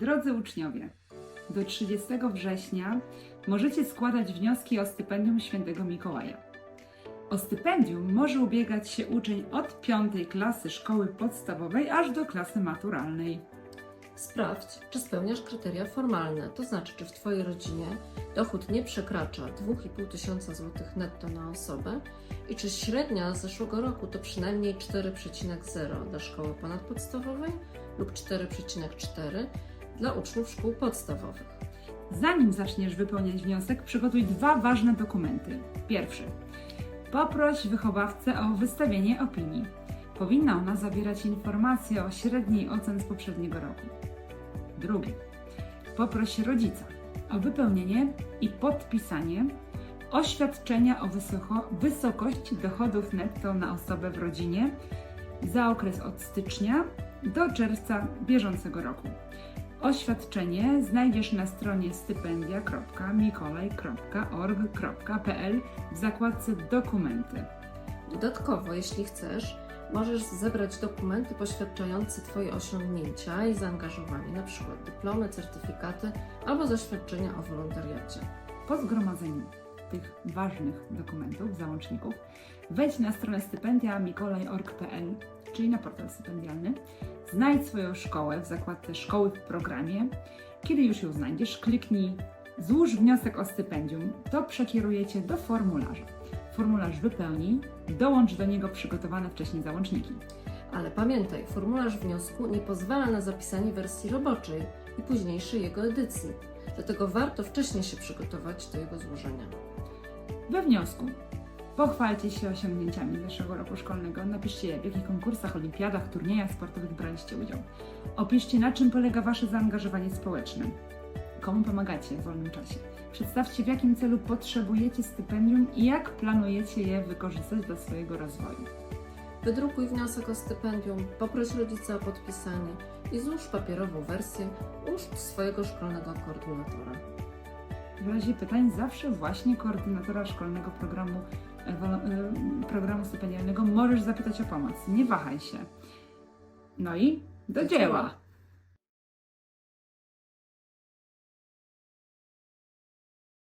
Drodzy uczniowie, do 30 września możecie składać wnioski o stypendium Świętego Mikołaja. O stypendium może ubiegać się uczeń od 5 klasy szkoły podstawowej aż do klasy maturalnej. Sprawdź, czy spełniasz kryteria formalne, to znaczy, czy w Twojej rodzinie dochód nie przekracza 2,5 tysiąca złotych netto na osobę i czy średnia z zeszłego roku to przynajmniej 4,0 dla szkoły ponadpodstawowej lub 4,4 dla uczniów szkół podstawowych. Zanim zaczniesz wypełniać wniosek, przygotuj dwa ważne dokumenty. Pierwszy. Poproś wychowawcę o wystawienie opinii. Powinna ona zawierać informacje o średniej ocen z poprzedniego roku. Drugi. Poproś rodzica o wypełnienie i podpisanie oświadczenia o wysoko, wysokości dochodów netto na osobę w rodzinie za okres od stycznia do czerwca bieżącego roku. Oświadczenie znajdziesz na stronie stypendia.mikolaj.org.pl w zakładce Dokumenty. Dodatkowo, jeśli chcesz, możesz zebrać dokumenty poświadczające Twoje osiągnięcia i zaangażowanie, np. dyplomy, certyfikaty albo zaświadczenia o wolontariacie. Po zgromadzeniu tych ważnych dokumentów, załączników, wejdź na stronę stypendia.mikolaj.org.pl, czyli na portal stypendialny. Znajdź swoją szkołę w zakładce Szkoły w programie. Kiedy już ją znajdziesz, kliknij Złóż wniosek o stypendium. To przekieruje Cię do formularza. Formularz wypełnij, dołącz do niego przygotowane wcześniej załączniki. Ale pamiętaj, formularz wniosku nie pozwala na zapisanie wersji roboczej i późniejszej jego edycji. Dlatego warto wcześniej się przygotować do jego złożenia. We wniosku pochwalcie się osiągnięciami zeszłego roku szkolnego. Napiszcie, w jakich konkursach, olimpiadach, turniejach sportowych braliście udział. Opiszcie, na czym polega Wasze zaangażowanie społeczne. Komu pomagacie w wolnym czasie. Przedstawcie, w jakim celu potrzebujecie stypendium i jak planujecie je wykorzystać do swojego rozwoju. Wydrukuj wniosek o stypendium, poproś rodzica o podpisanie i złóż papierową wersję u swojego szkolnego koordynatora. W razie pytań zawsze właśnie koordynatora szkolnego programu, programu stypendialnego możesz zapytać o pomoc. Nie wahaj się. No i do Do dzieła! dzieła.